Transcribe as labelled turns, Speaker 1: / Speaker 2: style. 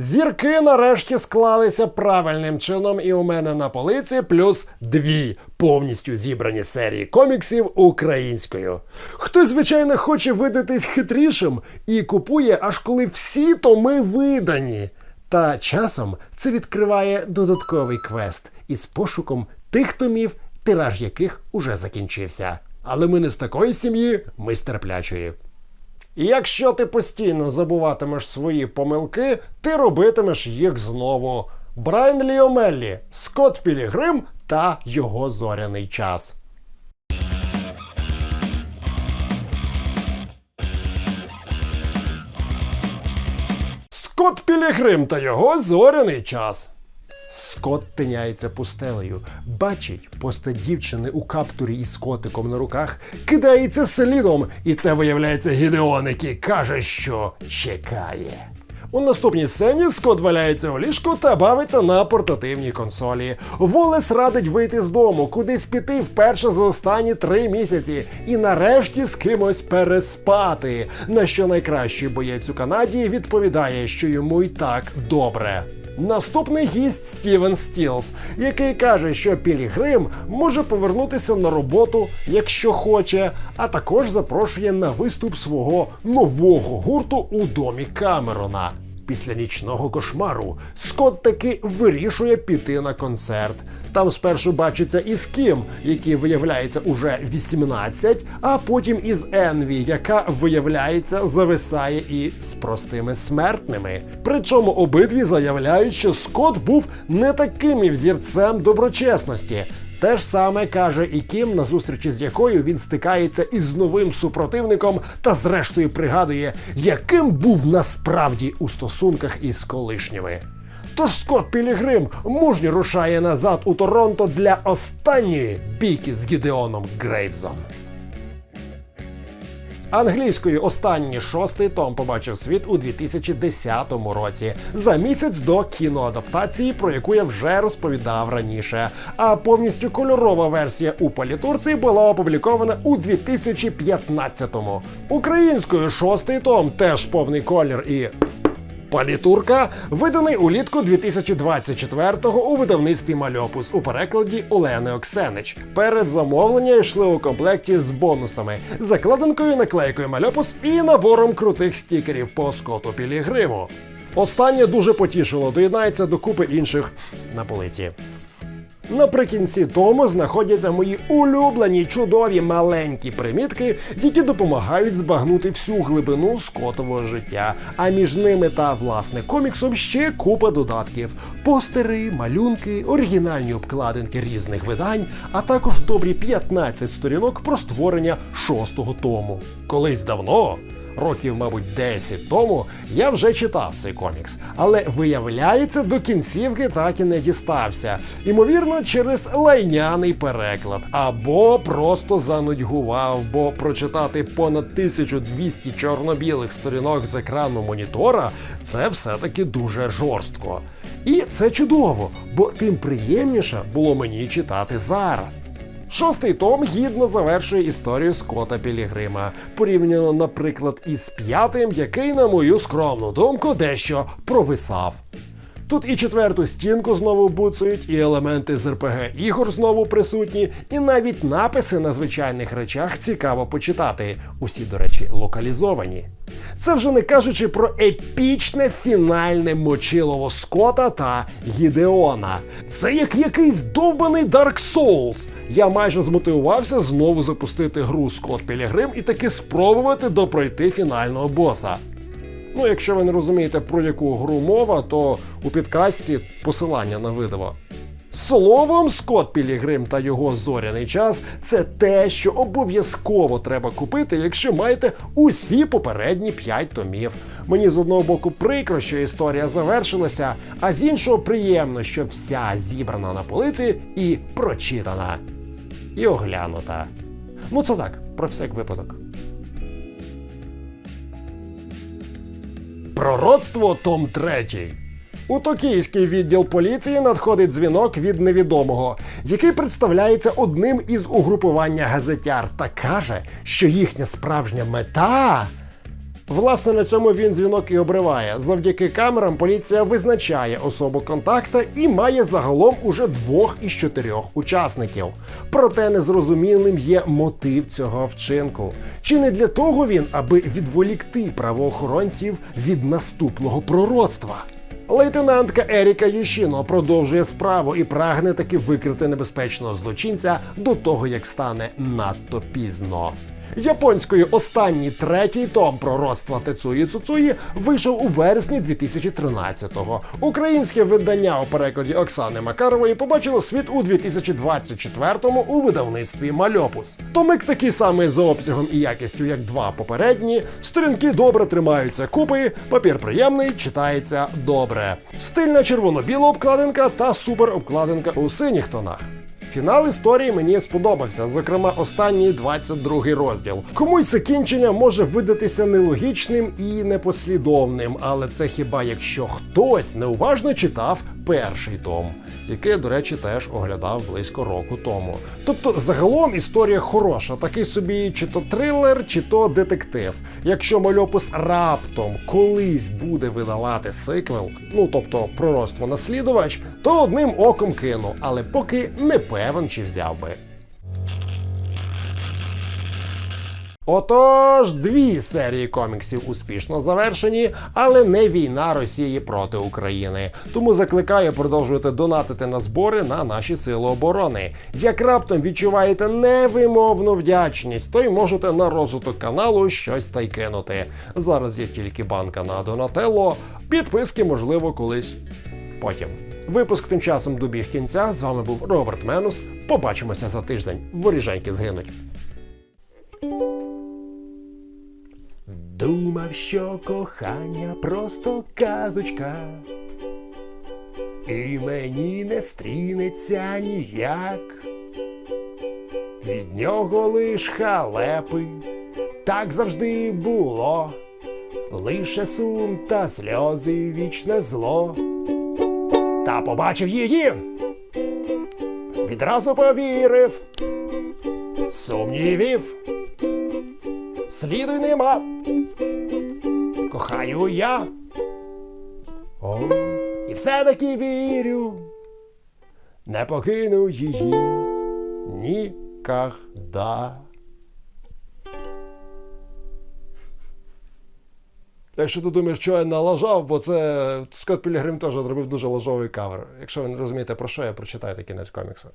Speaker 1: Зірки нарешті склалися правильним чином, і у мене на полиці плюс дві повністю зібрані серії коміксів українською. Хтось, звичайно, хоче видатись хитрішим і купує, аж коли всі томи видані. Та часом це відкриває додатковий квест із пошуком тих томів, тираж яких уже закінчився. Але ми не з такої сім'ї, ми з терплячої. І якщо ти постійно забуватимеш свої помилки, ти робитимеш їх знову. Брайан Ліомеллі, Скотт Пілігрим та його зоряний час. Скотт Пілігрим та його зоряний час. Скот тиняється пустелею, бачить поста дівчини у каптурі із котиком на руках, кидається слідом, і це виявляється Гідеон, який каже, що чекає. У наступній сцені Скот валяється у ліжку та бавиться на портативній консолі. Волес радить вийти з дому, кудись піти вперше за останні три місяці, і нарешті з кимось переспати. На що найкращий боєць у Канаді відповідає, що йому й так добре. Наступний гість Стівен Стілс, який каже, що Пілігрим може повернутися на роботу, якщо хоче, а також запрошує на виступ свого нового гурту у домі Камерона. Після нічного кошмару Скотт таки вирішує піти на концерт. Там спершу бачиться із Кім, який виявляється уже 18, а потім із Енві, яка виявляється зависає і з простими смертними. Причому обидві заявляють, що Скотт був не таким і взірцем доброчесності. Те ж саме каже і Кім, на зустрічі з якою він стикається із новим супротивником та зрештою пригадує, яким був насправді у стосунках із колишніми. Тож Скотт Пілігрим мужньо рушає назад у Торонто для останньої бійки з Гідеоном Грейвзом. Англійською останній шостий том побачив світ у 2010 році, за місяць до кіноадаптації, про яку я вже розповідав раніше. А повністю кольорова версія у політурці була опублікована у 2015-му. Українською шостий том теж повний колір і. Палітурка виданий улітку 2024-го у видавництві Мальопус у перекладі Олени Оксенич. Перед замовлення йшли у комплекті з бонусами, закладинкою, наклейкою Мальопус і набором крутих стікерів по скоту Пілігриму. Останнє дуже потішило, доєднається до купи інших на полиці. Наприкінці тому знаходяться мої улюблені чудові маленькі примітки, які допомагають збагнути всю глибину скотового життя. А між ними та власне коміксом ще купа додатків: постери, малюнки, оригінальні обкладинки різних видань, а також добрі 15 сторінок про створення шостого тому. Колись давно років, мабуть, 10 тому я вже читав цей комікс, але виявляється, до кінцівки так і не дістався. Ймовірно, через лайняний переклад або просто занудьгував, бо прочитати понад 1200 чорно-білих сторінок з екрану монітора це все-таки дуже жорстко. І це чудово, бо тим приємніше було мені читати зараз. Шостий том гідно завершує історію Скота Пілігрима, порівняно, наприклад, із п'ятим, який, на мою скромну думку, дещо провисав. Тут і четверту стінку знову буцають, і елементи з РПГ ігор знову присутні, і навіть написи на звичайних речах цікаво почитати. Усі, до речі, локалізовані. Це вже не кажучи про епічне фінальне мочилово Скота та Гідеона. Це як якийсь довбаний Dark Souls. Я майже змотивувався знову запустити гру Скот Пілігрим і таки спробувати допройти фінального боса. Ну, якщо ви не розумієте, про яку гру мова, то у підкасті посилання на видиво. Словом, Скотт Пілігрим та його зоряний час це те, що обов'язково треба купити, якщо маєте усі попередні 5 томів. Мені з одного боку прикро, що історія завершилася, а з іншого приємно, що вся зібрана на полиці і прочитана. І оглянута. Ну це так, про всяк випадок. Пророцтво Том 3. У токійський відділ поліції надходить дзвінок від невідомого, який представляється одним із угрупування газетяр та каже, що їхня справжня мета Власне, на цьому він дзвінок і обриває. Завдяки камерам поліція визначає особу контакта і має загалом уже двох із чотирьох учасників. Проте незрозумілим є мотив цього вчинку. Чи не для того він, аби відволікти правоохоронців від наступного пророцтва? Лейтенантка Еріка Ющіно продовжує справу і прагне таки викрити небезпечного злочинця до того, як стане надто пізно. Японською останній третій том пророцтва Тецуї Цуцуї вийшов у вересні 2013-го. Українське видання у перекладі Оксани Макарової побачило світ у 2024-му у видавництві Мальопус. Томик такий самий за обсягом і якістю, як два попередні. Сторінки добре тримаються купи, папір приємний, читається добре. Стильна червоно-біла обкладинка та супер обкладинка у синіх тонах. Фінал історії мені сподобався, зокрема, останній 22 розділ. Комусь закінчення може видатися нелогічним і непослідовним, але це хіба якщо хтось неуважно читав перший том, який, до речі, теж оглядав близько року тому. Тобто, загалом історія хороша, такий собі чи то трилер, чи то детектив. Якщо мальопис раптом колись буде видавати сиквел, ну тобто пророцтво наслідувач, то одним оком кину, але поки не певен, чи взяв би. Отож, дві серії коміксів успішно завершені, але не війна Росії проти України. Тому закликаю продовжувати донатити на збори на наші сили оборони. Як раптом відчуваєте невимовну вдячність, то й можете на розвиток каналу щось та й кинути. Зараз є тільки банка на Донателло, підписки, можливо, колись потім. Випуск тим часом добіг кінця. З вами був Роберт Менус. Побачимося за тиждень. Воріженьки згинуть. Думав, що кохання просто казочка, і мені не стрінеться ніяк. Від нього лиш халепи, так завжди було, лише сум та сльози вічне зло. Та побачив її, відразу повірив, сумнівів, сліду й нема. Кохаю я. О, і все-таки вірю, не покину її нікогда. Якщо ти думаєш, що я налажав, бо це Скотт Пілігрим теж зробив дуже лажовий кавер. Якщо ви не розумієте про що, я прочитайте кінець комікса.